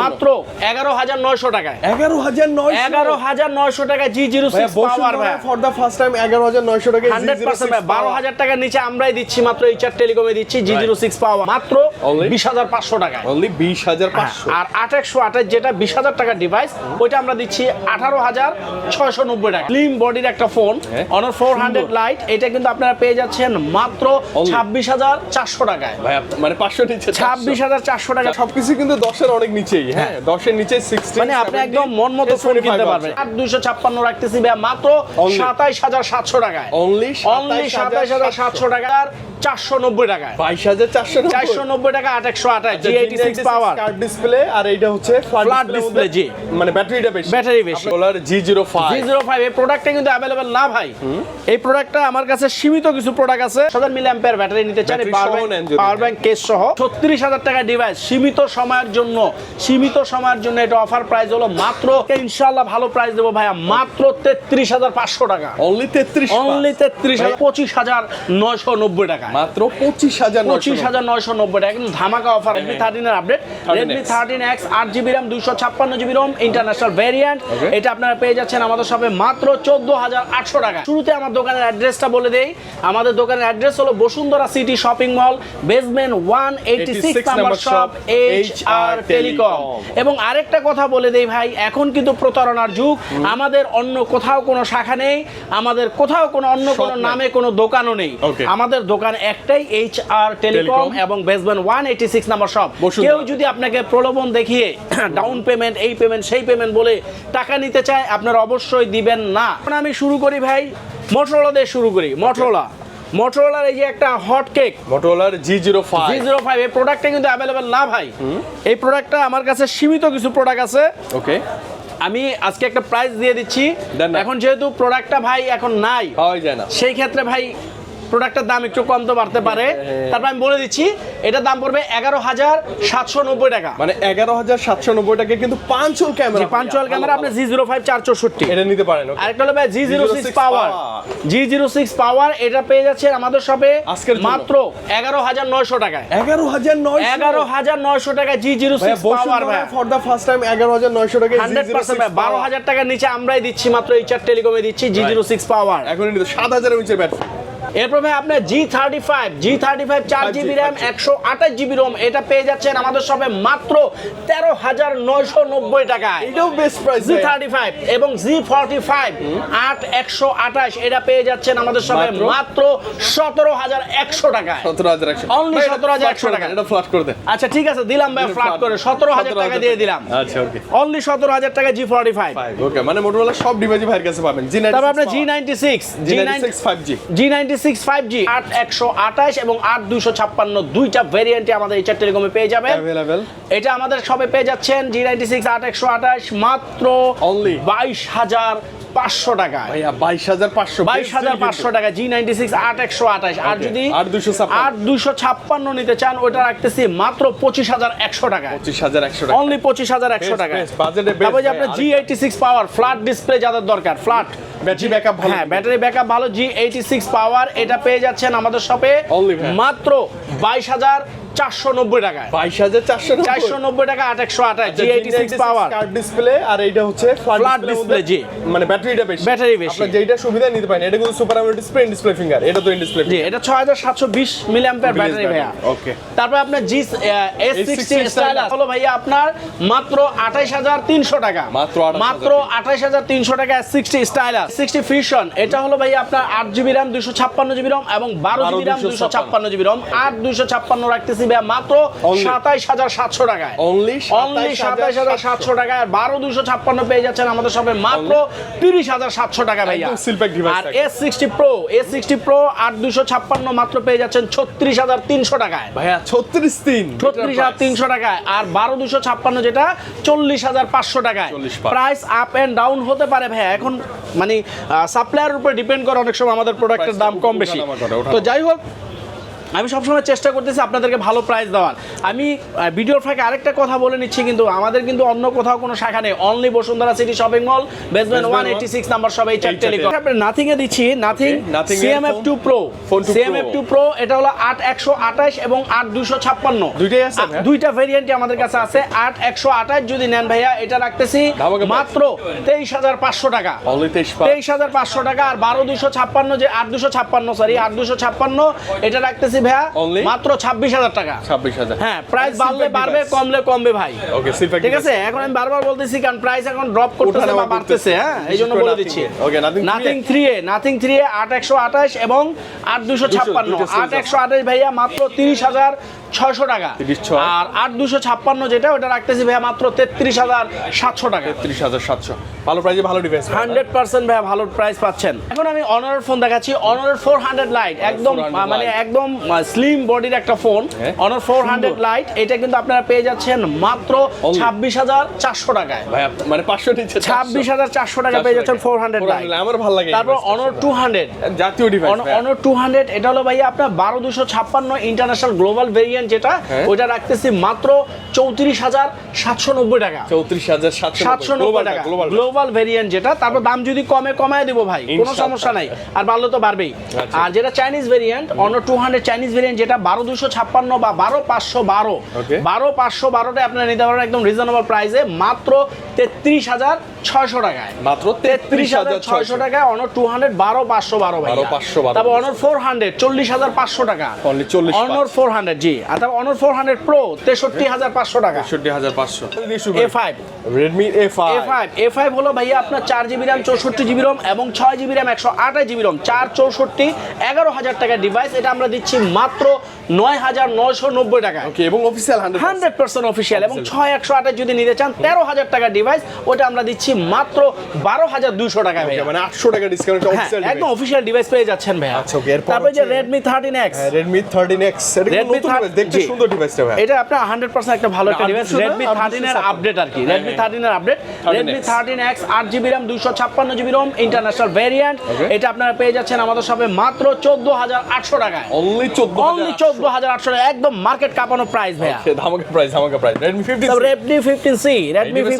মাত্র এগারো হাজার নয়শো টাকায়। এগারো হাজার নয় এগারো হাজার নয়শো টাকা জি জিরো সিক্স পাওয়ার ভাই ফর দ্য ফার্স্ট টাইম এগারো হাজার নয়শো টাকা হান্ড্রেড পার্সেন্ট বারো হাজার টাকার নিচে আমরাই দিচ্ছি মাত্র এইচআর টেলিকমে দিচ্ছি জি জিরো সিক্স পাওয়ার মাত্র বিশ হাজার পাঁচশো টাকায়। অনলি বিশ হাজার হ্যাঁ, পাঁচশো আর আঠাশশো আঠাশ যেটা বিশ হাজার টাকার ডিভাইস ওইটা আমরা দিচ্ছি আঠারো হাজার ছয়শো নব্বই টাকা। স্লিম বডির একটা ফোন হ্যাঁ, অনার ফোর হান্ড্রেড লাইট এটা কিন্তু আপনারা পেয়ে যাচ্ছেন মাত্র ছাব্বিশ হাজার চারশো টাকায়। মানে পাঁচশো নিচে ছাব্বিশ হাজার চারশো টাকা। সবকিছু কিন্তু দশের অনেক নিচেই হ্যাঁ দশের নিচে সিক্সটি মানে আপনি একদম মন মতো ফোন কিনতে পারবেন। আর দুইশো ছাপ্পান্ন রাখতেছি ভাইয়া মাত্র Only? সাতাইশ হাজার সাতশো টাকায়। অনলি অনলি সাতাইশ হাজার সাতশো টাকা আর চারশো নব্বই টাকায়। বাইশ হাজার চারশো চারশো নব্বই টাকা আট একশো আঠাশ G eighty six power card display আর এইটা হচ্ছে ফ্ল্যাট display, জি। মানে ব্যাটারিটা বেশি। Battery বেশি। বলার G zero five G zero five এই প্রোডাক্টটা কিন্তু অ্যাভেলেবেল না ভাই। এই প্রোডাক্টটা আমার কাছে সীমিত কিছু প্রোডাক্ট আছে। হাজার মিলি অ্যাম্পিয়ার ব্যাটারি নিতে চান Battery পাওয়ার ব্যাংক কেস সহ। ছত্রিশ হাজার টাকা ডিভাইস সীমিত সময়ের জন্য। সীমিত সময়ের জন্য এটা অফার প্রাইস হলো মাত্র ইনশাল্লাহ ভালো প্রাইস দেবো ভাইয়া মাত্র তেত্রিশ হাজার পাঁচশো টাকা। অনলি তেত্রিশ অনলি তেত্রিশ পঁচিশ হাজার নয়শো নব্বই টাকা। মাত্র পঁচিশ হাজার পঁচিশ হাজার নয়শো নব্বই টাকা কিন্তু ধামাকা অফার রেডমি থার্টিনের আপডেট রেডমি থার্টিন এক্স আট জিবি র্যাম দুইশো ছাপ্পান্ন জিবি রোম ইন্টারন্যাশনাল ভ্যারিয়েন্ট এটা আপনারা পেয়ে যাচ্ছেন আমাদের শপে মাত্র চোদ্দ হাজার আটশো টাকা। শুরুতে আমার দোকানের অ্যাড্রেসটা বলে দেই। আমাদের দোকানের অ্যাড্রেস হলো Bashundhara City Shopping Mall basement one eighty six number shop H R HR Telecom Telecom। এবং আরেকটা কথা বলে দেই ভাই এখন কিন্তু প্রতারণার যুগ। আমাদের অন্য কোথাও কোনো শাখা নেই আমাদের কোথাও কোনো অন্য কোনো নামে কোনো দোকানও নেই। আমাদের দোকান একটাই এইচ আর টেলিকম। এবং basement one eighty six number shop. Bashundhara. কেউ যদি আপনাকে প্রলোভন দেখিয়ে ডাউন পেমেন্ট এই পেমেন্ট সেই পেমেন্ট বলে টাকা নিতে চায় আপনারা অবশ্যই দিবেন না। আমি শুরু করি ভাই মোটরোলা দিয়ে শুরু করি। মোটরোলা। মোটরোলার এই যে একটা hot cake মোটরোলার G zero five G zero five এই প্রোডাক্টটা কিন্তু অ্যাভেলেবেল না ভাই। এই প্রোডাক্টটা আমার কাছে সীমিত কিছু প্রোডাক্ট আছে। ওকে। আমি আজকে একটা প্রাইস দিয়ে দিচ্ছি। এখন যেহেতু প্রোডাক্টটা ভাই এখন নাই হয় যায় না। সেই ক্ষেত্রে ভাই প্রোডাক্টের দাম একটু কম তো বাড়তে পারে। হ্যাঁ। তারপর আমি বলে দিচ্ছি এটার দাম পড়বে এগারো হাজার সাতশো নব্বই টাকা। মানে এগারো হাজার সাতশো নব্বই টাকা কিন্তু পাঁচল ক্যামেরা। পাঞ্চুয়াল ক্যামেরা আপনি জি জিরো ফাইভ চার চৌষট্টি এটা নিতে পারেন আরেকটা হলো ভাই G zero six power G zero six power এটা পেয়ে যাচ্ছেন আমাদের শপে আজকের মাত্র এগারো হাজার নয়শো টাকায়। এগারো হাজার নয় এগারো হাজার নয়শো টাকা জি জিরো সিক্স পাওয়ার ভাই ফর দ্য ফার্স্ট টাইম এগারো হাজার নয়শো টাকা হান্ড্রেড পার্সেন্ট বারো হাজার টাকার নিচে আমরাই দিচ্ছি মাত্র এইচআর টেলিকমে দিচ্ছি জি জিরো সিক্স পাওয়ার এখন সাত হাজারের নিচে ব্যাটারি এরপর ভাই আপনার G thirty five G thirty five চার জিবি র্যাম একশো আঠাশ জিবি রোম এটা পেয়ে যাচ্ছেন আমাদের সবে মাত্র তেরো হাজার নয়শো নব্বই টাকা এটাও best price G thirty five এবং জি ফর্টি ফাইভ আট একশো আঠাশ এটা পেয়ে যাচ্ছেন আমাদের সবে মাত্র? সতেরো হাজার একশো টাকা সতেরো হাজার একশো। অনলি সতেরো হাজার একশো টাকা। এটা ফ্লাট করে দেন। আচ্ছা ঠিক আছে দিলাম ভাই ফ্ল্যাট করে। সতেরো হাজার টাকা দিয়ে দিলাম। আচ্ছা ওকে অনলি সতেরো হাজার টাকা জি ফর্টি ফাইভ ওকে মানে মোটরওয়ালা সব ডিভাইসই ভাইয়ের কাছে পাবেন। জি তারপর আপনার G ninety six G ninety six five G G ninety six five G আট একশো আঠাশ এবং আট দুইশো ছাপ্পান্ন দুইটা ভেরিয়েন্টে আমাদের এইচআর টেলিকমে পেয়ে যাবেন। অ্যাভেলেবেল এটা আমাদের সবে পেয়ে যাচ্ছেন জি নাইনটি সিক্স আট একশো আঠাশ মাত্র অনলি বাইশ হাজার পাঁচশো ভাইয়া বাইশ হাজার পাঁচশো বাইশ হাজার পাঁচশো টাকা জি নাইনটি সিক্স আট একশো আঠাশ। আর যদি আর 256 আট দুইশো ছাপ্পান্ন নিতে চান ওটা রাখতেছি মাত্র পঁচিশ হাজার একশো টাকায়। পঁচিশ হাজার একশো টাকা। অনলি পঁচিশ হাজার একশো টাকা তারপর যে আপনার G. Eighty six power flat display যাদের দরকার ফ্ল্যাট ব্যাটারি ব্যাকআপ ভালো। হ্যাঁ ব্যাটারি ব্যাকআপ ভালো জি এইটি সিক্স পাওয়ার এটা পেয়ে যাচ্ছেন আমাদের শপে মাত্র বাইশ হাজার চারশো নব্বই টাকায়। বাইশ হাজার চারশো চারশো নব্বই টাকা আট একশো আঠাশ G eighty six power card display আর এইটা হচ্ছে display, জি। মানে ব্যাটারিটা বেশি। Battery বেশি। আপনার যেটা সুবিধা নিতে পারেন এটা কিন্তু super AMOLED display display finger এটা তো ইন ডিসপ্লে জি এটা ব্যাটারি ভাইয়া। ওকে তারপর আপনার জি এস সিক্সটি স্টাইলাস হলো ভাইয়া আপনার মাত্র আঠাইশ হাজার তিনশো টাকা। মাত্র মাত্র আঠাইশ হাজার তিনশো টাকা সিক্সটি স্টাইলাস সিক্সটি ফিউশন এটা হলো ভাইয়া আপনার আট জিবি দুশো ছাপ্পান্ন জিবি রম এবং বারো জিবি র্যাম দুশো ছাপ্পান্ন। জিবি রম আট দুশো ছাপ্পান্ন রাখতেছি ভাইয়া মাত্র সাতাইশ হাজার সাতশো টাকায়। অনলি অনলি সাতাইশ হাজার সাতশো টাকায়। আর বারো দুশো ছাপ্পান্ন পেয়ে যাচ্ছেন আমাদের সবে মাত্র তিরিশ হাজার সাতশো টাকা ভাইয়া। আর S sixty Pro S sixty Pro আট দুশো ছাপ্পান্ন মাত্র পেয়ে যাচ্ছেন ছত্রিশ হাজার তিনশো টাকায়। ভাইয়া ছত্রিশ তিন। ছত্রিশ হাজার তিনশো টাকায়। আর বারো দুশো ছাপ্পান্ন যেটা চল্লিশ হাজার পাঁচশো টাকায়। প্রাইস আপ এন্ড ডাউন হতে পারে ভাইয়া। এখন মানে সাপ্লায়ার উপরে ডিপেন্ড করে অনেক সময় আমাদের প্রোডাক্টের দাম কম বেশি। তো যাই হোক আমি সবসময় চেষ্টা করতেছি আপনাদেরকে ভালো প্রাইস দেওয়ার। আমি ভিডিওর ফাঁকে আরেকটা কথা বলে নিচ্ছি কিন্তু আমাদের কিন্তু অন্য কোথাও কোনো শাখা নেই। Only Bashundhara City Shopping Mall basement one eighty six number সব এই চার টেলিকম আপনার নাথিং এ দিচ্ছি Nothing CMF two Pro two CMF two Pro এটা হলো আট একশো আঠাশ এবং আট দুশো ছাপ্পান্ন দুইটাই আছে, দুইটা ভেরিয়েন্টই আমাদের কাছে আছে আট একশো আঠাশ যদি নেন ভাইয়া এটা রাখতেছি মাত্র তেইশ হাজার পাঁচশো টাকা। তেইশ হাজার পাঁচশো টাকা আর বারো দুশো ছাপ্পান্ন যে আট দুশো ছাপ্পান্ন সরি আট দুশো ছাপ্পান্ন এটা রাখতেছি ভাইয়া মাত্র ছাব্বিশ হাজার টাকা। ছাব্বিশ হাজার। হ্যাঁ প্রাইস বাড়লে বাড়বে কমলে কমবে ভাই। ওকে ঠিক আছে? এখন আমি বারবার বলতেছি কারণ প্রাইস এখন ড্রপ করতেছে বা বাড়তেছে হ্যাঁ? এই জন্য বলে দিচ্ছি। three Nothing three A Nothing three A আট একশো আঠাশ এবং আট দুশো ছাপ্পান্ন। আট একশো আঠাশ ভাইয়া মাত্র তিরিশ হাজার ছয়শো টাকা। 36,000 আর আট দুশো ছাপ্পান্ন যেটা ওটা রাখতেছি ভাইয়া মাত্র তেত্রিশ হাজার সাতশো টাকা। ত্রিশ হাজার সাতশো। ভালো প্রাইজে ভালো ডিভাইস হান্ড্রেড পার্সেন্ট ভাইয়া ভালো প্রাইস পাচ্ছেন। এখন আমি অনারের ফোন দেখাচ্ছি অনারের ফোর হান্ড্রেড লাইট একদম মানে একদম স্লিম বডির একটা phone. Honor four hundred lite এটা কিন্তু আপনারা পেয়ে যাচ্ছেন মাত্র ছাব্বিশ হাজার চারশো টাকায়। মানে পাঁচশো নিচ্ছে ছাব্বিশ হাজার চারশো টাকা পেয়ে যাচ্ছেন ফোর হান্ড্রেড লাইট আমার ভালো লাগে তারপর অনর টু। হান্ড্রেড জাতীয় ডিভাইস অনর টু হান্ড্রেড এটা হলো ভাইয়া আপনার বারো দুশো ছাপ্পান্ন ইন্টারন্যাশনাল গ্লোবাল ভেরিয়েন্ট যেটা হ্যাঁ। ওইটা রাখতেছি মাত্র চৌত্রিশ হাজার সাতশো নব্বই টাকা। চৌত্রিশ হাজার সাতশো নব্বই। টাকা। গ্লোবাল ভেরিয়েন্ট যেটা তারপর দাম যদি কমে কমায় দিব ভাই। কোনো সমস্যা নাই। আর বাড়লে তো বাড়বেই। আচ্ছা। আর যেটা Chinese variant Honor two hundred Chinese variant যেটা বারো দুশো ছাপ্পান্ন বা বারো পাঁচশো বারো। বারো পাঁচশো বারোটা আপনারা নিতে পারেন একদম রিজনেবল প্রাইসে মাত্র তেত্রিশ হাজার ছয়শো টাকায়। মাত্র তেত্রিশ হাজার ছয়শো। টাকায় অনর টু হান্ড্রেড বারো পাঁচশো বারো 12 512 তারপর অনর ফোর হান্ড্রেড চল্লিশ হাজার পাঁচশো টাকা। 40 অনর ফোর হান্ড্রেড জি। আর তারপর অনর ফোর হান্ড্রেড প্রো তেষট্টি হাজার পাঁচশো টাকা। তেষট্টি হাজার পাঁচশো। A five Redmi A five A five five A five হলো ভাইয়া আপনার চার জিবি র্যাম চৌষট্টি জিবি রম এবং ছয় জিবি র্যাম একশো আঠাশ জিবি রম চার চৌষট্টি এগারো হাজার টাকার ডিভাইস এটা আমরা দিচ্ছি মাত্র নয় হাজার নয়শো নব্বই টাকা। এবং অফিসিয়াল হান্ড্রেড পার্সেন্ট অফিসিয়াল এবং ছয় একশো আঠাশ যদি নিতে চান তেরো হাজার ডিভাইস ওটা আমরা দিচ্ছি মাত্র বারো হাজার দুশো টাকা মানে আটশো টাকা ডিসকাউন্ট হ্যাঁ, একদম অফিসিয়াল ডিভাইস পেয়ে যাচ্ছেন ভাইয়া। আচ্ছা, তারপরে যে Redmi thirteen X Redmi thirteen X device, দেখতে সুন্দর ডিভাইসটা ভাই এটা আপনার হান্ড্রেড পার্সেন্ট একটা ভালো একটা ডিভাইস রেডমি থার্টিন এর আপডেট আর কি রেডমি থার্টিন এর আপডেট রেডমি থার্টিন এক্স আট জিবি র্যাম দুইশো ছাপ্পান্ন জিবি রোম ইন্টারন্যাশনাল ভ্যারিয়েন্ট এটা আপনারা পেয়ে যাচ্ছেন আমাদের সবে মাত্র চোদ্দ হাজার আটশো টাকায়। অনলি চোদ্দ অনলি চোদ্দ হাজার আটশো টাকা। একদম মার্কেট কাঁপানো প্রাইস ভাইয়া। ধামাকা প্রাইস ধামাকা প্রাইস device টা ফিফটিন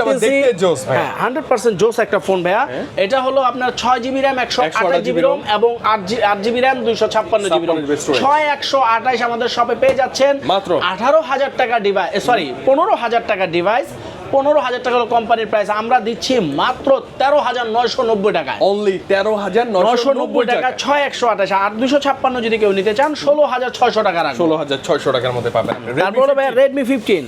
আবার সি দেখতে জোস ভাই। হ্যাঁ হান্ড্রেড পার্সেন্ট জোস একটা ফোন ভাইয়া। এটা হলো আপনার ছয় জিবি র্যাম একশো 128 আঠাশ এবং আট জি আট জিবি র্যাম দুইশো ছাপ্পান্ন জিবি রোম 56 ছয় একশো আঠাশ আমাদের শপে পেয়ে যাচ্ছেন। মাত্র। আঠারো হাজার টাকা ডিভাইস সরি পনেরো হাজার টাকা ডিভাইস পনেরো হাজার টাকা হলো কোম্পানির প্রাইস আমরা দিচ্ছি মাত্র তেরো হাজার নয়শো নব্বই টাকা অনলি তেরো হাজার নয়শো নব্বই টাকা ছয় একশো আঠাশ আর দুশো ছাপ্পান্ন যদি কেউ নিতে চান ষোলো হাজার ছয়শো টাকা ষোলো হাজার ছয়শো টাকার মধ্যে পাবেন। তারপর হলো ভাই রেডমি ফিফটিন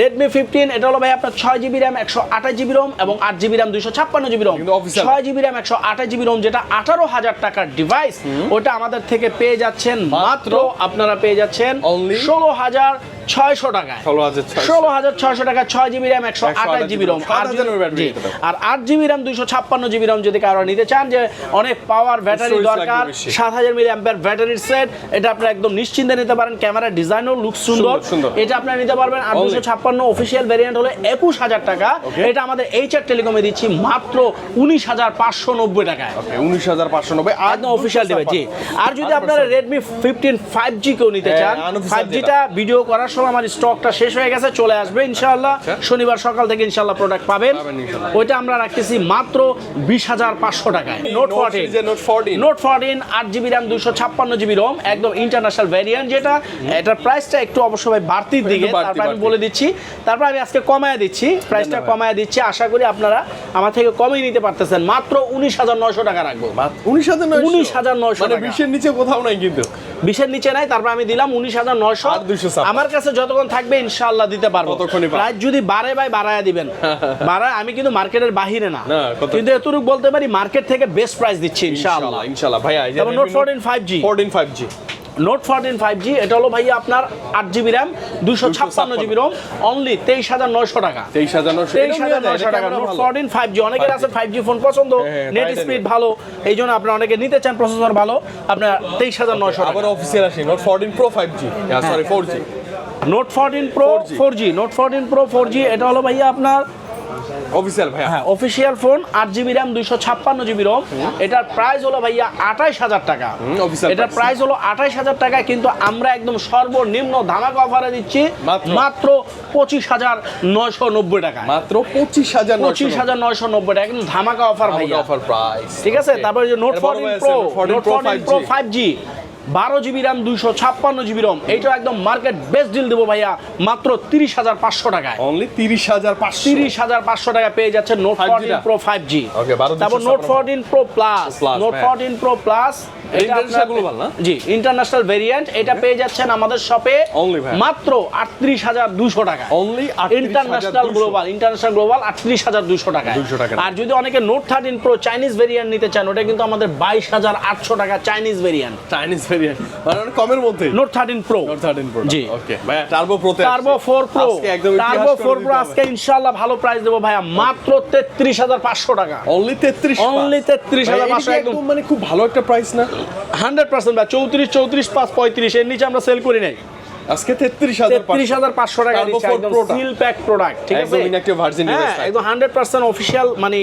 রেডমি ফিফটিন এটা হলো ভাই আপনার ছয় জিবি র্যাম একশো আঠাশ জিবি রোম এবং আট জিবি র্যাম দুইশো ছাপ্পান্ন জিবি রোম ছয় জিবি র্যাম একশো আঠাশ জিবি রোম যেটা আঠারো হাজার টাকার ডিভাইস ওটা আমাদের থেকে পেয়ে যাচ্ছেন মাত্র আপনারা পেয়ে যাচ্ছেন? ষোলো হাজার ছয়শো টাকায়। ষোলো হাজার ছয়শো। টাকা ছয় জিবি র্যাম একশো 128 আঠাশ জিবি রোম আর আট জিবি র্যাম দুইশো ছাপ্পান্ন জিবি রোম যদি কারও নিতে চান যে অনেক পাওয়ার ব্যাটারি দরকার সাত হাজার মিলি অ্যাম্পিয়ার ব্যাটারির সেট এটা আপনারা একদম নিশ্চিন্তে নিতে পারেন। ক্যামেরার ডিজাইনও লুক সুন্দর। এটা আপনারা নিতে পারবেন। আর। দুশো ছাপ্পান্ন অফিসিয়াল ভ্যারিয়েন্ট হলো একুশ হাজার টাকা। এটা আমাদের এইচ আর টেলিকমে দিচ্ছি মাত্র উনিশ হাজার পাঁচশো নব্বই টাকায়। উনিশ হাজার পাঁচশো নব্বই। একদম অফিসিয়াল ডিভাইস জি। আর যদি আপনারা রেডমি ফিফটিন ফাইভ জি কেউ নিতে হ্যাঁ, চান ফাইভ জিটা ভিডিও করার সময় আমার স্টকটা শেষ হয়ে গেছে চলে আসবে ইনশাআল্লাহ। আচ্ছা। শনিবার সকাল থেকে ইনশাআল্লাহ প্রোডাক্ট পাবেন। ওইটা আমরা রাখতেছি মাত্র বিশ হাজার পাঁচশো টাকায়। নোট ফোরটিন নোট ফোরটিন আট জিবি র্যাম দুশো ছাপ্পান্ন জিবি রোম একদম ইন্টারন্যাশনাল ভ্যারিয়েন্ট যেটা। এটার প্রাইসটা একটু অবশ্যই বাড়তির দিকে তারপর আমি বলে দিচ্ছি। তারপর আমি আজকে কমায় দিচ্ছি প্রাইসটা কমায় দিচ্ছি। আশা করি আপনারা আমার থেকে কমই নিতে পারতেছেন। মাত্র উনিশ হাজার নয়শো টাকা রাখব। উনিশ হাজার নয়শো? 19,900 মানে বিশের নিচে কোথাও নাই কিন্তু। বিশের নিচে নাই তারপর আমি দিলাম উনিশ হাজার নয়শো। আর 256 আমার কাছে যতক্ষণ থাকবে ইনশাআল্লাহ দিতে পারব। প্রাইস যদি বাড়ে ভাই বাড়ায় দিবেন। বাড়ায় আমি কিন্তু মার্কেটের বাহিরে না। কিন্তু এতটুকু বলতে পারি মার্কেট থেকে বেস্ট প্রাইস দিচ্ছি ইনশাআল্লাহ। ইনশাআল্লাহ এই তারপর Note fourteen five G fourteen five G Note fourteen five G এটা হলো ভাইয়া আপনার আট জিবি র্যাম দুশো ছাপ্পান্ন জিবি রোম অনলি তেইশ হাজার নয়শো টাকা। তেইশ হাজার নশো তেইশ হাজার নয়শো টাকা। নোট ফোরটিন ফাইভ জি অনেকের আছে ফাইভ জি ফোন পছন্দ হ্যাঁ, নেট স্পিড ভালো এই জন্য আপনার অনেকে নিতে চান প্রসেসর ভালো আপনার তেইশ হাজার নয়শো টাকা। আবার অফিসিয়াল আসি Note fourteen Pro five G sorry four G Note fourteen Pro four G Note fourteen Pro four G এটা হলো ভাইয়া আপনার অফিসিয়াল ভাইয়া। হ্যাঁ অফিসিয়াল ফোন আট জিবি র্যাম দুইশো ছাপ্পান্ন জিবি রোম এটার প্রাইস হলো ভাইয়া আঠাইশ হাজার টাকা। এটার প্রাইস হলো আঠাইশ হাজার টাকা কিন্তু আমরা একদম সর্বনিম্ন ধামাকা অফারে দিচ্ছি মাত্র? পঁচিশ হাজার নয়শো নব্বই টাকা মাত্র পঁচিশ হাজার পঁচিশ হাজার নয়শো নব্বই টাকা একদম ধামাকা অফার ভাইয়া। অফার প্রাইস ঠিক আছে? তারপরে যে Note fourteen Pro Note fourteen Pro five G বারো জিবি র্যাম দুইশো ছাপ্পান্ন জিবি রম এইটা একদম মার্কেট বেস্ট ডিল দেবো ভাইয়া মাত্র তিরিশ হাজার পাঁচশো টাকায়। অনলি তিরিশ হাজার পাঁচশো। তিরিশ হাজার পাঁচশো টাকা পেয়ে যাচ্ছে Note fourteen Pro five G তারপর Note fourteen Pro plus Note. Fourteen Pro plus? G international variant এটা পেয়ে যাচ্ছেন আমাদের শপে মাত্র আটত্রিশ হাজার দুশো টাকা। Only international global international global আটত্রিশ হাজার দুশো টাকা 200 টাকা। আর যদি অনেকে Note thirteen Pro Chinese variant নিতে চান ওটা কিন্তু আমাদের বাইশ হাজার আটশো টাকা চাইনিজ ভেরিয়েন্ট চাইনিজ ভেরিয়েন্ট মানে কমের মধ্যে। Note thirteen Pro Note thirteen Pro G. Okay ভাইয়া টার্বো প্রোতে টার্বো ফোর প্রো আজকে একদম টার্বো ফোর প্রো আজকে ইনশাল্লাহ ভালো প্রাইস দেবো ভাইয়া। মাত্র তেত্রিশ হাজার পাঁচশো টাকা। অনলি 33,500 একদম। মানে খুব ভালো একটা প্রাইস না? চৌত্রিশ চৌত্রিশ পাঁচ পঁয়ত্রিশ এর নিচে আমরা সেল করি নাই। আজকে তেত্রিশ হাজার তেত্রিশ হাজার পাঁচশো টাকা Turbo দিচ্ছে 4 একদম সিল প্যাক প্রোডাক্ট ঠিক আছে? একদম inactive version হ্যাঁ একদম হান্ড্রেড পার্সেন্ট অফিসিয়াল মানে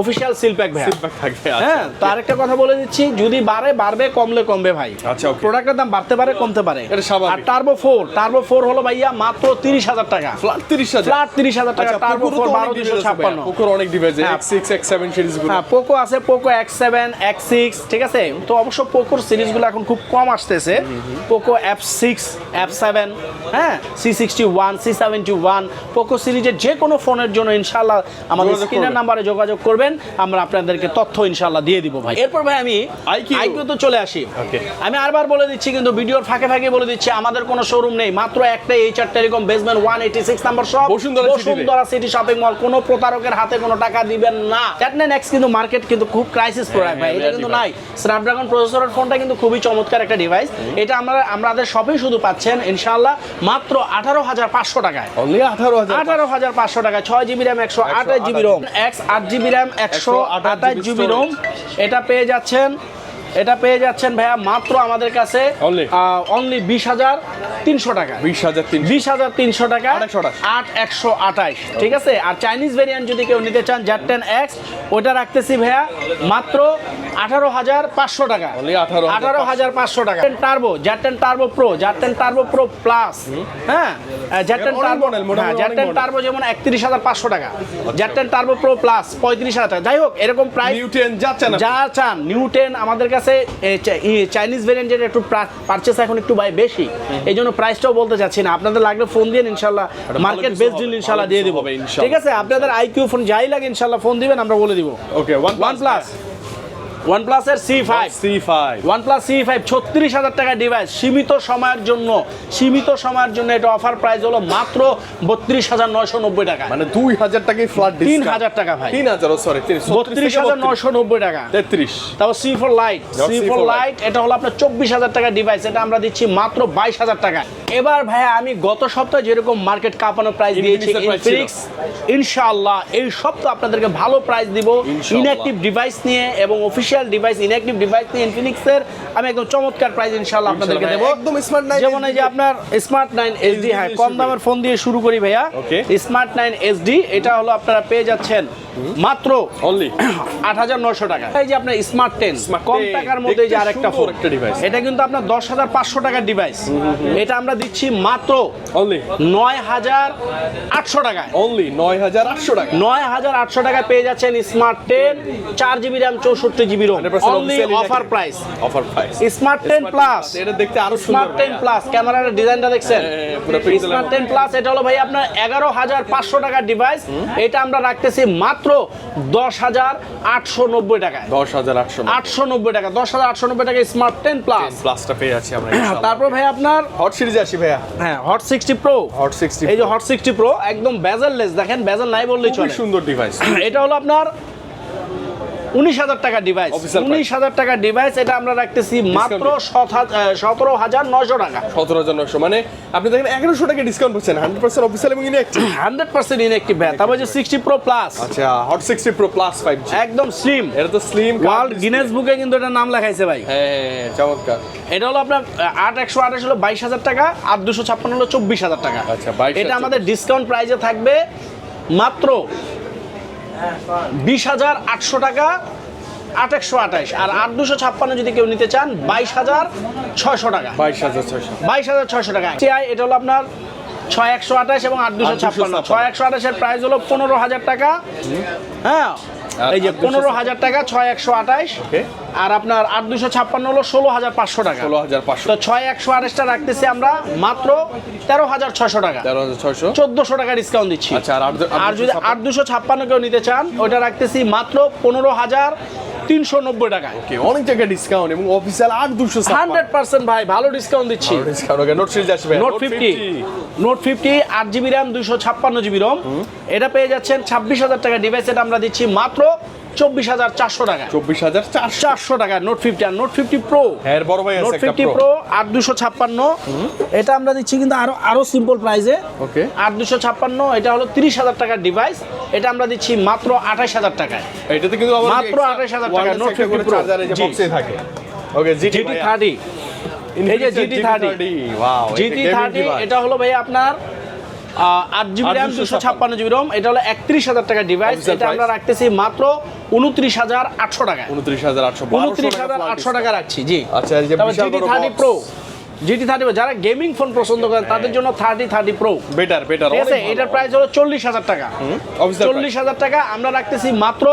অফিসিয়াল সিল প্যাক ভাই Feedback থাকবে আচ্ছা। হ্যাঁ তো আরেকটা কথা বলে দিচ্ছি যদি বাড়ে বাড়বে কমলে কমবে ভাই। আচ্ছা. প্রোডাক্টের দাম বাড়তে পারে কমতে পারে। এটা স্বাভাবিক। আর টার্বো ফোর টার্বো ফোর হলো ভাইয়া মাত্র তিরিশ হাজার টাকা। ফ্ল্যাট তিরিশ হাজার। ফ্ল্যাট তিরিশ হাজার টাকা টার্বো পোকোরও ফোর তো বারো অনেক দুশো ডিভাইস ছাপ্পান্ন। পোকোর অনেক ডিভাইস হ্যাঁ। এক্স সিক্স সিরিজগুলো। হ্যাঁ পোকো আছে Poco X seven X six ঠিক আছে? তো অবশ্য পোকোর সিরিজগুলো এখন খুব কম আসতেছে। Poco F six F seven হ্যাঁ? C sixty one C seventy one Poco সিরিজের যে কোনো ফোনের জন্য ইনশাল্লাহ আমাদের স্ক্রিনের নাম্বারে যোগাযোগ করবেন। আমরা আপনাদেরকে তথ্য ইনশাল্লাহ দিয়ে দিব ভাই। এরপর ভাই আমি আইকিউ তো চলে আসি। আমি আরবার বলে দিচ্ছি কিন্তু ভিডিওর ফাঁকে ফাঁকে বলে দিচ্ছি আমাদের কোনো শোরুম নেই। মাত্র একটাই HR Telecom basement one eighty six number shop Bashundhara City Shopping Mall কোনো প্রতারকের হাতে কোনো টাকা দিবেন না। এক্স কিন্তু মার্কেট কিন্তু খুব ক্রাইসিস প্রোডাক্ট ভাই। এটা কিন্তু নাই। স্ন্যাপড্রাগন প্রসেসরের ফোনটা কিন্তু খুবই চমৎকার একটা ডিভাইস এটা আমরা আমাদের শপেই শুধু পাচ্ছেন। ইনশাআল্লাহ মাত্র আঠারো হাজার পাঁচশো টাকায়। অনলি আঠারো হাজার আঠারো হাজার পাঁচশো টাকায় ছয় জিবি র্যাম একশো আঠাশ জিবি রোম এক্স আট জিবি র্যাম একশো আঠাশ জিবি রোম এটা পেয়ে যাচ্ছেন এটা পেয়ে যাচ্ছেন ভাইয়া মাত্র আমাদের কাছে? অনলি বিশ হাজার তিনশো টাকা। বিশ হাজার বিশ হাজার তিনশো টাকা আট একশো আঠাশ। ঠিক আছে? আর চাইনিজ ভেরিয়েন্ট যদি কেউ নিতে চান জ্যাট টেন এক্স ওইটা রাখতেছি ভাইয়া মাত্র আঠারো হাজার পাঁচশো টাকা। আঠারো হাজার পাঁচশো। টাকা। Turbo Z ten Turbo Pro Z ten Turbo Pro plus হ্যাঁ? Z ten Turbo Z ten Turbo যেমন একত্রিশ হাজার পাঁচশো টাকা Z ten turbo pro plus পঁয়ত্রিশ হাজার টাকা। যাই হোক এরকম প্রাইস নিউটেন যাচ্ছে না যা চান নিউ টেন আমাদের কাছে চাইনিজ ভেরিয়েন্টের একটু পারচেস এখন একটু ভাই বেশি। এই জন্য প্রাইসটাও বলতে চাচ্ছি না। আপনাদের লাগলে ফোন দিয়ে ইনশাল্লাহ। মার্কেট কিছু বেস্ট ডিল ইনশাল্লাহ দিয়ে কিছু দিব ঠিক আছে? আপনাদের আইকিউ ফোন যাই লাগে ইনশাল্লাহ ফোন দিবেন আমরা বলে দিব। Okay OnePlus OnePlus C five ছত্রিশ হাজার টাকা ডিভাইস সীমিত সময়ের জন্য সীমিত সময়ের জন্য এটা অফার প্রাইস হলো মাত্র বত্রিশ হাজার নয়শো নব্বই টাকা। মানে দুই হাজার টাকায় ফ্ল্যাট তিন হাজার টাকা ভাই। তিন হাজার সরি বত্রিশ হাজার নয়শো নব্বই টাকা। তেত্রিশ। তারপর C four Lite C C4 four Lite। Lite এটা হলো আপনার চব্বিশ হাজার টাকা ডিভাইস এটা আমরা দিচ্ছি মাত্র বাইশ হাজার টাকা। এবার ভাইয়া আমি গত সপ্তাহে যেরকম মার্কেট কাঁপানো প্রাইস দিয়েছি। ইনফিনিক্স ইনশাআল্লাহ এই সপ্তাহ আপনাদেরকে ভালো প্রাইস দিব। ইনঅ্যাক্টিভ ডিভাইস নিয়ে এবং অফিসিয়াল ডিভাইস ইনঅ্যাক্টিভ ডিভাইস নিয়ে ইনফিনিক্সের আমি একদম চমৎকার প্রাইস ইনশাআল্লাহ আপনাদেরকে দেবো। একদম স্মার্ট নাইন যেমন এই যে আপনার স্মার্ট নাইন এসডি হ্যাঁ কম দামের ফোন দিয়ে শুরু করি ভাইয়া। স্মার্ট নাইন এসডি এটা হলো আপনারা পেয়ে যাচ্ছেন মাত্র অনলি আট হাজার নয়শো টাকা। এই যে আপনার স্মার্ট টেন কম টাকার মধ্যে যে আরেকটা ফোন একটা device। এটা কিন্তু আপনার দশ হাজার পাঁচশো টাকার ডিভাইস এটা আমরা দিচ্ছি মাত্র অনলি নয় হাজার আটশো টাকায়। অনলি নয় হাজার আটশো টাকা। নয় হাজার আটশো টাকায় পেয়ে যাচ্ছেন স্মার্ট টেন চার জিবি র্যাম চৌষট্টি GB ROM only offer price offer price Smart ten plus এটা দেখতে আরও সুন্দর স্মার্ট টেন প্লাস ক্যামেরার ডিজাইনটা দেখছেন? হ্যাঁ, হ্যাঁ, স্মার্ট এর টেন প্লাস এটা হলো ভাই আপনার এগারো হাজার পাঁচশো টাকার ডিভাইস এটা আমরা রাখতেছি মাত্র দশ হাজার আটশো নব্বই টাকায়। দশ হাজার আটশো আটশো নব্বই টাকা দশ হাজার আটশো নব্বই টাকা স্মার্ট টেন প্লাস প্লাসটা পেয়ে যাচ্ছি আমরা তারপর ভাই আপনার হট সিরিজে আসি ভাইয়া। হ্যাঁ Hot sixty Pro Hot sixty এই যে হট সিক্সটি প্রো একদম বেজাল লেস দেখেন বেজাল নাই বললেই চলে। সুন্দর ডিভাইস এটা হলো আপনার উনিশ হাজার টাকার ডিভাইস উনিশ হাজার টাকার ডিভাইস এটা আমরা রাখতেছি মাত্র সতেরো হাজার নয়শো টাকা। সতেরো হাজার নশো মানে আপনি দেখেন এগারোশো টাকা ডিসকাউন্ট পাচ্ছেন হান্ড্রেড পার্সেন্ট অফিসিয়াল এবং ইনঅ্যাক্টিভ হান্ড্রেড পার্সেন্ট ইনএক্টিভ ভ্যান তারপর যে সিক্সটি প্রো প্লাস আচ্ছা Hot sixty Pro plus five একদম স্লিম এটা তো স্লিম ওয়ার্ল্ড গিনেস বুকে কিন্তু এটা নাম লেখাইছে ভাই। হ্যাঁ চমৎকার। এটা হলো আপনার আট একশো আঠাশ হলো বাইশ হাজার টাকা আর দুশো ছাপ্পান্ন হলো চব্বিশ হাজার টাকা। আচ্ছা, এটা আমাদের ডিসকাউন্ট প্রাইসে থাকবে মাত্র বিশ হাজার আটশো টাকা আট একশো আঠাশ। আর আট দুশো ছাপ্পান্ন যদি কেউ নিতে চান বাইশ হাজার ছয়শো টাকা। বাইশ হাজার ছয়শো। বাইশ হাজার ছয়শো টাকা। এটা হলো আপনার ছয় একশো আঠাশ এবং আট দুশো 8,256 ছাপ্পান্ন। ছয় একশো আঠাশের প্রাইস হলো পনেরো হাজার টাকা। হ্যাঁ এই যে পনেরো হাজার টাকা ছয় একশো আঠাশ. আর আপনার আট দুশো ছাপ্পান্ন হলো ষোলো হাজার পাঁচশো টাকা। ষোলো হাজার পাঁচশো। তো ছয় একশো আঠাশটা রাখতেছি আমরা মাত্র তেরো হাজার ছয়শো টাকা। তেরো হাজার ছয়শো। চোদ্দশো টাকা ডিসকাউন্ট দিচ্ছি। আচ্ছা, আর যদি আট দুশো ছাপ্পান্ন কেউ নিতে চান ওইটা রাখতেছি মাত্র পনেরো হাজার তিনশো নব্বই টাকা ওকে অনেক জায়গায় ডিসকাউন্ট এবং অফিসিয়াল আট দুশো হান্ড্রেড পার্সেন্ট ভাই ভালো ডিসকাউন্ট দিচ্ছি। ডিসকাউন্ট ওকে নোট সিরিজ আসবে নোট ফিফটি নোট ফিফটি আট জিবি র্যাম দুশো ছাপ্পান্ন জিবি রম এটা পেয়ে যাচ্ছেন ছাব্বিশ হাজার টাকা ডিভাইস এটা আমরা দিচ্ছি মাত্র চব্বিশ হাজার চারশো টাকা। চব্বিশ হাজার চারশো। টাকা নোট ফিফটি আর নোট ফিফটি প্রো হ্যাঁ বড় ভাই নোট ফিফটি প্রো প্রো আট দুশো ছাপ্পান্ন। এটা আমরা দিচ্ছি কিন্তু আরও আরও সিম্পল প্রাইসে ওকে আট দুশো ছাপ্পান্ন এটা হলো তিরিশ হাজার টাকার ডিভাইস এটা আমরা দিচ্ছি মাত্র আঠাশ হাজার টাকায়। এটাতে কিন্তু মাত্র 28,000 টাকা, Note 50 Pro। চার্জার এই যে জি। বক্সে থাকে। ওকে জিটি থার্টি এই যে জিটি থার্টি জিটি থার্টি এটা হলো ভাই আপনার আট জিবি র্যাম দুশো ছাপ্পান্ন। জিবি রোম এটা হলো একত্রিশ হাজার টাকা ডিভাইস এটা আমরা রাখতেছি মাত্র উনত্রিশ হাজার আটশো টাকা উনত্রিশ হাজার আটশো উনত্রিশ হাজার আটশো টাকা রাখছি জি। আচ্ছা, এই যে বিশাল বড় প্রো জিটি থার্টি যারা গেমিং ফোন পছন্দ করেন তাদের জন্য thirty thirty Pro better better ঠিক আছে? এটার প্রাইস হলো চল্লিশ হাজার টাকা। চল্লিশ হাজার টাকা আমরা রাখতেছি মাত্র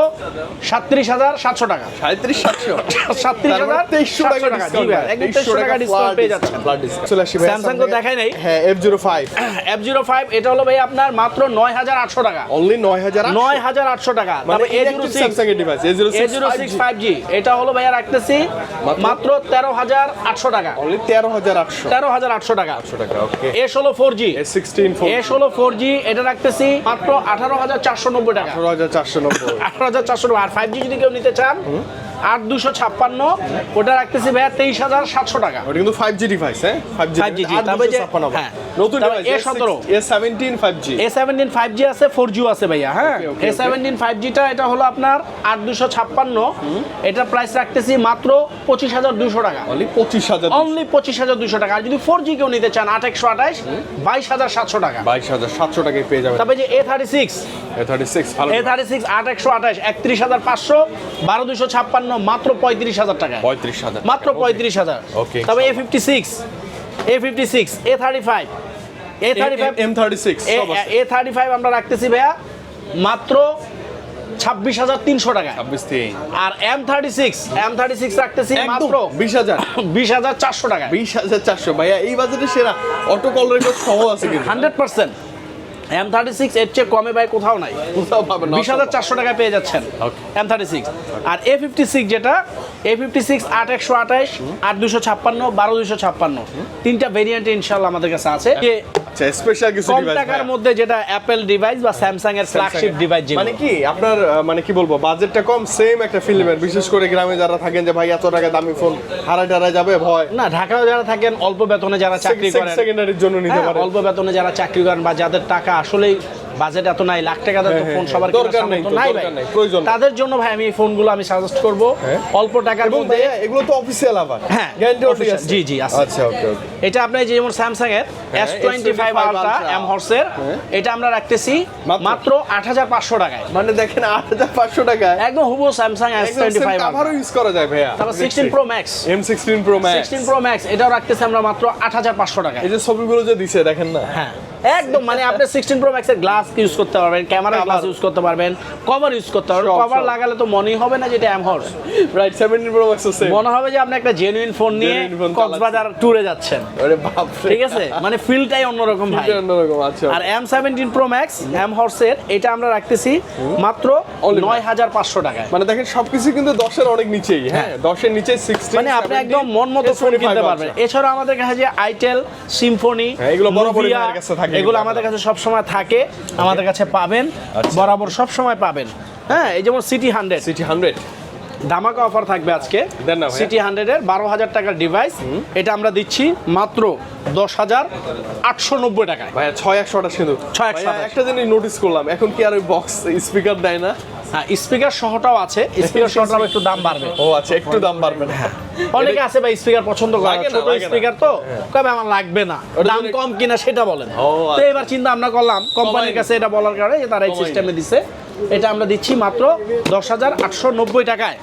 সাতত্রিশ হাজার সাতশো টাকা। সাঁত্রিশ সাতশো। সাতত্রিশ হাজার তেইশশো টাকা তেইশশো টাকা ডিসকাউন্ট পেয়ে আসি Samsung তো দেখাই নাই। হ্যাঁ F zero five F zero five এটা হলো ভাই আপনার মাত্র নয় হাজার আটশো টাকা। অনলি নয় হাজার নয় হাজার আটশো টাকা। মানে তারপর এ জিরো সিক্স স্যামসাং এর device A zero six five G এটা হলো ভাইয়া রাখতেছি মাত্র? মাত্র তেরো হাজার আটশো টাকা। অনলি তেরো হাজার আটশো। তেরো হাজার আটশো টাকা। আটশো টাকা ওকে এ ষোলো ফোর জি সিক্সটিন এ ষোলো ফোর জি এটা রাখতেছি মাত্র আঠারো হাজার চারশো নব্বই টাকা। আঠারো হাজার চারশো নব্বই। আঠারো হাজার চারশো আর ফাইভ জি যদি কেউ নিতে চান আট দুশো ছাপ্পান্ন ওটা রাখতেছি ভাইয়া তেইশ হাজার সাতশো টাকা। ওটা কিন্তু ফাইভ জি ডিভাইস হ্যাঁ? ফাইভ জি 5G, তারপরে হ্যাঁ। নতুন device A17 A seventeen five G A seventeen five G আছে ফোর জিও আছে ভাইয়া হ্যাঁ? এ. সেভেন্টিন ফাইভ জিটা এটা হলো আপনার আট দুশো ছাপ্পান্ন। এটার প্রাইস রাখতেছি মাত্র পঁচিশ হাজার দুশো টাকা। অনলি পঁচিশ হাজার অনলি পঁচিশ হাজার দুশো টাকা। আর যদি ফোর জি কেউ নিতে চান আট একশো আঠাশ বাইশ হাজার সাতশো টাকা। বাইশ হাজার সাতশো টাকায় পেয়ে যাবেন। তারপরে যে A thirty six A thirty six A thirty six আট একশো আঠাশ একত্রিশ হাজার পাঁচশো বারো দুশো ছাপ্পান্ন মাত্র পঁয়ত্রিশ হাজার টাকা। পঁয়ত্রিশ হাজার মাত্র পঁয়ত্রিশ হাজার। Okay. তবে A fifty six A fifty six A thirty five A thirty five M thirty six A thirty five আমরা রাখতেছি ভাইয়া মাত্র ছাব্বিশ হাজার তিনশো টাকা আর M thirty six M thirty six রাখতেছি মাত্র বিশ হাজার। বিশ হাজার চারশো টাকা বিশ হাজার চারশো। ভাইয়া এই বাজেটে সেরা অটো কল রেকর্ড সহ আছে hundred percent. M thirty six এর চেয়ে কমে ভাই কোথাও নাই। কোথাও পাবেন বিশ হাজার চারশো টাকায় পেয়ে যাচ্ছেন এম থার্টি সিক্স আর এ ফিফটি সিক্স যেটা এ ফিফটি সিক্স আট একশো আঠাশ আট দুশো ছাপ্পান্ন বারো দুশো ছাপ্পান্ন। তিনটা ভেরিয়েন্টে ইনশাল্লাহ আমাদের কাছে আছে। যে আচ্ছা স্পেশাল কিছু কম টাকার মধ্যে যেটা অ্যাপেল ডিভাইস বা স্যামসাং এর ফ্ল্যাগশিপ ডিভাইস মানে কি আপনার মানে কি বলব বাজেটটা কম সেম একটা ফিল্মের বিশেষ করে গ্রামে যারা থাকেন যে ভাই এত টাকা দামি ফোন হারাই টারাই যাবে? ভয়। না ঢাকায় যারা থাকেন অল্প বেতনে যারা চাকরি করেন। সেকেন্ডারির জন্য নিতে হ্যাঁ, পারে। অল্প বেতনে যারা চাকরি করেন বা যাদের টাকা আসলেই বাজেট এত নাই লাখ টাকা তো হ্যাঁ, ফোন হ্যাঁ, সবার দরকার কেনার নেই নাই দরকার প্রয়োজন তাদের জন্য ভাই আমি এই ফোনগুলো আমি সাজেস্ট করব। হ্যাঁ। অল্প টাকার মধ্যে এগুলো তো অফিসিয়াল আবার। হ্যাঁ, জি, জি, আছে। আচ্ছা ওকে এটা আপনার যে যেমন স্যামসাং এর S twenty five S25 Ultra. M হর্সের হ্যাঁ। এটা আমরা রাখতেছি মাত্র? মাত্র আট হাজার পাঁচশো টাকায়। মানে দেখেন আট হাজার পাঁচশো টাকায়। একদম হুবো স্যামসাং এস টোয়েন্টি ফাইভ কাভারও ইউজ করা যায় ভাইয়া তারপর sixteen Pro Max M sixteen Pro Max sixteen Pro Max এটাও রাখতেছি আমরা মাত্র আট হাজার পাঁচশো টাকায়। এই যে ছবিগুলো যে দিছে দেখেন না। হ্যাঁ একদম মানে আপনি সিক্সটিন প্রো ম্যাক্সের গ্লাস ইউজ করতে পারবেন ক্যামেরা গ্লাস ইউজ করতে পারবেন কভার ইউজ করতে পারবেন। কভার লাগালে তো মনেই হবে না যেটা horse right seventeen Pro Max same মনে হবে যে আপনি একটা জেনুইন ফোন নিয়ে কক্সবাজার ট্যুরে যাচ্ছেন। আরে বাপ ঠিক আছে? মানে ফিলটাই অন্যরকম ভাই। অন্যরকম আচ্ছা। আর M seventeen Pro Max M হর্সের এটা আমরা রাখতেছি মাত্র Only নয় হাজার পাঁচশো টাকায়। মানে দেখেন সবকিছু কিন্তু দশের অনেক নিচেই। হ্যাঁ দশের নিচে সিক্সটিন মানে আপনি একদম মন মতো ফোন কিনতে পারবেন। এছাড়া আমাদের কাছে যে আইটেল সিম্ফনি হ্যাঁ, এগুলো বরাবরই আমাদের কাছে থাকে এগুলো। আমাদের কাছে সবসময় থাকে। আমাদের কাছে পাবেন আচ্ছা। বরাবর সব সময় পাবেন। হ্যাঁ এই যেমন সিটি হান্ড্রেড সিটি হান্ড্রেড ধামাকা অফার থাকবে আজকে। সিটি হান্ড্রেডের বারো হাজার টাকার ডিভাইস এটা আমরা দিচ্ছি মাত্র দশ হাজার আটশো নব্বই টাকায়। ভাইয়া ছয় একশো আঠাশ কিন্তু। 6128 একশো একটা জিনিস নোটিস করলাম এখন কি আর ওই বক্স স্পিকার দেয় না? হ্যাঁ স্পিকার সহটাও আছে। স্পিকার সহটাও একটু দাম বাড়বে। ও আচ্ছা একটু দাম বাড়বে না। অনেকে আছে ভাই স্পিকার পছন্দ করে ছোট স্পিকার তো কবে আমার লাগবে না। দাম কম কিনা সেটা বলেন। তো। এবার চিন্তা আমরা করলাম কোম্পানির কাছে এটা বলার কারণে তারা এই সিস্টেমে দিছে। এটা আমরা দিচ্ছি মাত্র দশ হাজার আটশো নব্বই টাকায়।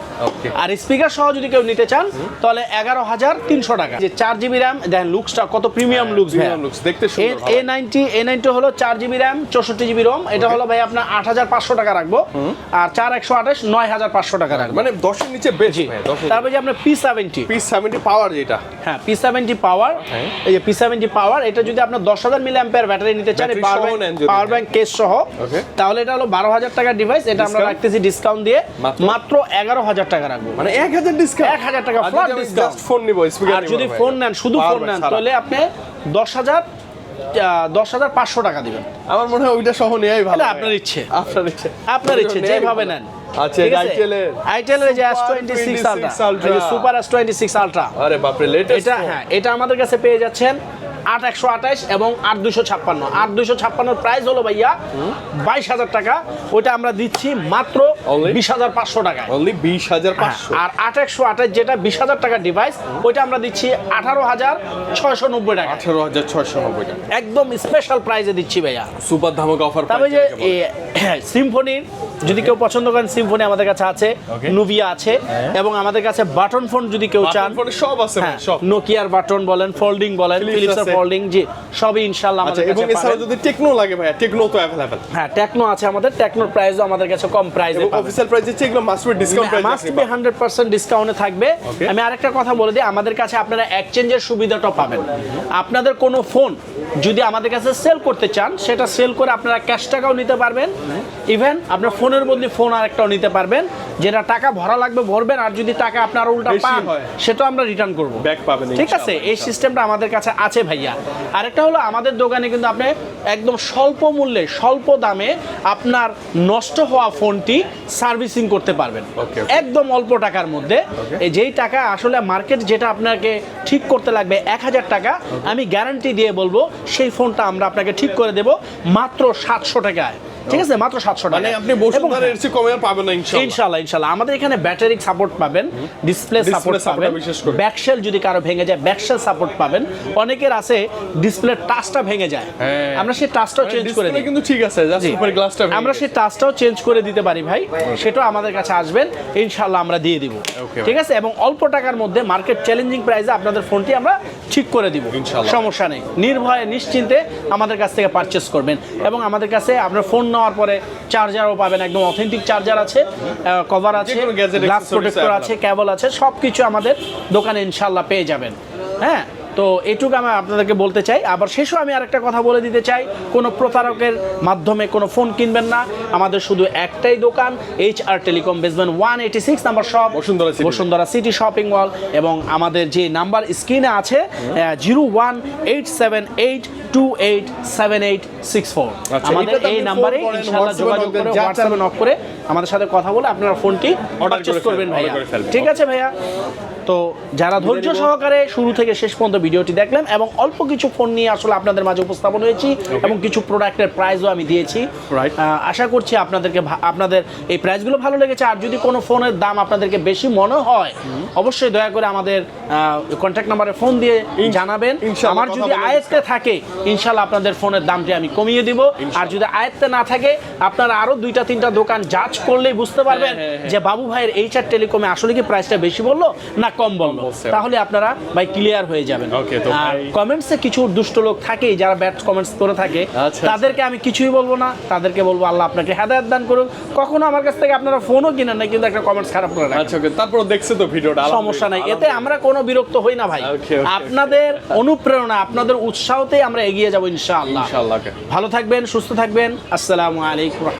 আর স্পিকার সহ যদি কেউ নিতে চান তাহলে এগারো হাজার তিনশো টাকা। যে চার জিবি র্যাম দেখেন লুকসটা কত প্রিমিয়াম লুকস হ্যাঁ, premium looks, দেখতে এ নাইনটি এ নাইনটি হলো চার জিবি র্যাম চৌষট্টি জিবি রোম। এটা হলো ভাই আপনার আট হাজার পাঁচশো টাকা রাখব। আর চার একশো আঠাশ নয় হাজার পাঁচশো টাকা রাখব। মানে দশের নিচে বেশি তারপরে যে আপনার পি সেভেন্টি। পিস সেভেন্টি পাওয়ার যেটা। হ্যাঁ পি সেভেন্টি পাওয়ার। এই যে পি সেভেন্টি পাওয়ার এটা যদি আপনার দশ হাজার মিলি অ্যাম্পের ব্যাটারি নিতে চান পাওয়ার ব্যাংক কেস সহ তাহলে এটা হলো বারো হাজার টাকার ডিভাইস এটা আমরা রাখতেছি ডিসকাউন্ট দিয়ে মাত্র? এগারো হাজার টাকা রাখব। মানে এক হাজার ডিসকাউন্ট 1000 টাকা flat discount। জাস্ট ফোন নিবো আর যদি ফোন নেন শুধু ফোন নেন তাহলে আপনি দশ হাজার দশ হাজার পাঁচশো টাকা দিবেন। আমার মনে হয় ওইটা সহ নেওয়াই ভালো আপনার ইচ্ছে। আপনার ইচ্ছে। আপনার ইচ্ছে যেভাবে নেন। আচ্ছা? আইটেলের আইটেলের যে S Super twenty six ultra super S twenty six ultra আরে বাপরে লেটেস্ট এটা হ্যাঁ এটা আমাদের কাছে পেয়ে যাচ্ছেন আট একশো আঠাশ এবং আট দুশো ছাপ্পান্ন। আট দুশো ছাপ্পান্নর প্রাইস হলো ভাইয়া বাইশ হাজার টাকা। ওটা আমরা দিচ্ছি মাত্র? বিশ হাজার পাঁচশো টাকায়। অনলি বিশ হাজার হ্যাঁ, পাঁচশো আর আট একশো আঠাশ যেটা বিশ হাজার টাকার ডিভাইস ওইটা আমরা দিচ্ছি আঠারো হাজার ছয়শো নব্বই টাকা। আঠারো হাজার ছয়শো নব্বই টাকা। একদম স্পেশাল প্রাইজে দিচ্ছি ভাইয়া। সুপার ধামাকা অফার তবে যে সিম্ফনির যদি কেউ পছন্দ করেন সিম্ফনি আমাদের কাছে আছে নুভিয়া আছে এবং আমাদের কাছে বাটন ফোন যদি কেউ চান সব আছে হ্যাঁ সব। নোকিয়ার বাটন বলেন ফোল্ডিং বলেন ফিলিপসের জি সবই ইনশাআল্লাহ আচ্ছা আমাদের এবং কাছে এছাড়া যদি টেকনো লাগে ভাইয়া টেকনো তো অ্যাভেলেবেল হ্যাঁ টেকনো আছে আমাদের টেকনোর প্রাইসও আমাদের কাছে কম প্রাইসে এবং অফিসিয়াল প্রাইস হচ্ছে এগুলো must be discount price must be hundred percent ডিসকাউন্টে থাকবে। আমি আরেকটা কথা বলে দিই আমাদের কাছে আপনারা এক্সচেঞ্জের সুবিধাটা পাবেন। আপনাদের কোনো ফোন যদি আমাদের কাছে সেল করতে চান সেটা সেল করে আপনারা ক্যাশ টাকাও নিতে পারবেন। ইভেন আপনার ফোনের বদলে ফোন আরেকটাও নিতে পারবেন যেটা টাকা ভরা লাগবে ভরবেন আর যদি টাকা আপনার উল্টা পান। সেটাও আমরা রিটার্ন করব। ব্যাক পাবেন ঠিক আছে? এই সিস্টেমটা আমাদের কাছে আছে ভাইয়া। আরেকটা হলো আমাদের দোকানে কিন্তু আপনি একদম স্বল্প মূল্যে স্বল্প দামে আপনার নষ্ট হওয়া ফোনটি সার্ভিসিং করতে পারবেন. একদম অল্প টাকার মধ্যে। এই যেই টাকা আসলে মার্কেট যেটা আপনাকে ঠিক করতে লাগবে এক হাজার টাকা আমি গ্যারান্টি দিয়ে বলব সেই ফোনটা আমরা আপনাকে ঠিক করে দেব মাত্র সাতশো টাকায়। ঠিক আছে মাত্র সাতশো টাকা। মানে আপনি বসুন্ধরা এর চেয়ে কমে আর পাবেন না ইনশাআল্লাহ। ইনশাল্লাহ আমাদের এখানে ব্যাটারি সাপোর্ট পাবেন ডিসপ্লে সাপোর্ট পাবেন। ব্যাকশেল যদি কারও ভেঙে যায় ব্যাকশেল সাপোর্ট পাবেন। অনেকের আছে ডিসপ্লে টাচটা ভেঙে যায়। হ্যাঁ। আমরা সেই টাচটাও চেঞ্জ করে দিই। কিন্তু ঠিক আছে জাস্ট উপরে গ্লাসটা আমরা সেই টাচটাও চেঞ্জ করে দিতে পারি ভাই। সেটাও আমাদের কাছে আসবেন। ইনশাল্লাহ আমরা দিয়ে দিব। ঠিক আছে? এবং অল্প টাকার মধ্যে মার্কেট চ্যালেঞ্জিং প্রাইসে আপনাদের ফোনটি আমরা ঠিক করে দিব। সমস্যা নেই। নির্ভয়ে নিশ্চিন্তে আমাদের কাছ থেকে পারচেস করবেন। এবং আমাদের কাছে আপনার ফোন নেওয়ার পরে চার্জারও পাবেন একদম অথেন্টিক চার্জার আছে কভার আছে গ্লাস প্রোটেক্টর আছে কেবল আছে সব কিছু আমাদের দোকানে ইনশাল্লাহ পেয়ে যাবেন। হ্যাঁ? তো এটুকু আমি আপনাদেরকে বলতে চাই। আবার শেষও আমি আরেকটা কথা বলে দিতে চাই। কোনো প্রতারকের মাধ্যমে কোনো ফোন কিনবেন না। আমাদের শুধু একটাই দোকান H R telecom basement one eighty six number shop Bashundhara Bashundhara city shopping mall এবং আমাদের যে নাম্বার স্ক্রিনে আছে zero one eight seven eight two eight seven eight six four আমাদের এই নাম্বারে যোগাযোগ করে হোয়াটসঅ্যাপে নক করে আমাদের সাথে কথা বলে আপনারা ফোনটি করে করবেন ভাইয়া। ঠিক আছে ভাইয়া? তো যারা ধৈর্য সহকারে শুরু থেকে শেষ পর্যন্ত ভিডিওটি দেখলেন এবং অল্প কিছু ফোন নিয়ে আসলে আপনাদের মাঝে উপস্থাপন হয়েছি এবং কিছু প্রোডাক্টের প্রাইসও আমি দিয়েছি। আশা করছি আপনাদেরকে আপনাদের এই প্রাইসগুলো ভালো লেগেছে। আর যদি কোনো ফোনের দাম আপনাদেরকে বেশি মনে হয় অবশ্যই দয়া করে আমাদের কন্ট্যাক্ট নাম্বারে ফোন দিয়ে জানাবেন। আমার যদি আয়ত্তে থাকে ইনশাল্লাহ আপনাদের ফোনের দামটি আমি কমিয়ে দিব। আর যদি আয়ত্তে না থাকে আপনারা আরও দুইটা তিনটা দোকান জাজ করলেই বুঝতে পারবেন হ্যাঁ, হ্যাঁ, হ্যাঁ। যে বাবু ভাইয়ের এইচ আর টেলিকমে আসলে কি প্রাইসটা বেশি বলল না কম বলল? তাহলে আপনারা ভাই ক্লিয়ার হয়ে যাবেন। Okay, তো আর কমেন্টসে কিছু দুষ্ট লোক থাকেই যারা ব্যাড কমেন্টস করে থাকে। আচ্ছা, তাদেরকে আমি কিছুই বলব না। তাদেরকে বলব আল্লাহ আপনাকে হেদায়ত দান করুন কখনো আমার কাছ থেকে আপনারা ফোনও কিনেন না কিন্তু একটা কমেন্টস খারাপ করে আচ্ছা তারপর দেখছে তো ভিডিওটা। সমস্যা নাই। এতে আমরা কোনো বিরক্ত হই না ভাই। আপনাদের অনুপ্রেরণা আপনাদের উৎসাহতেই আমরা এগিয়ে যাব ইনশাআল্লাহ। ইনশাআল্লাহ ভালো থাকবেন সুস্থ থাকবেন। আসসালামু আলাইকুম।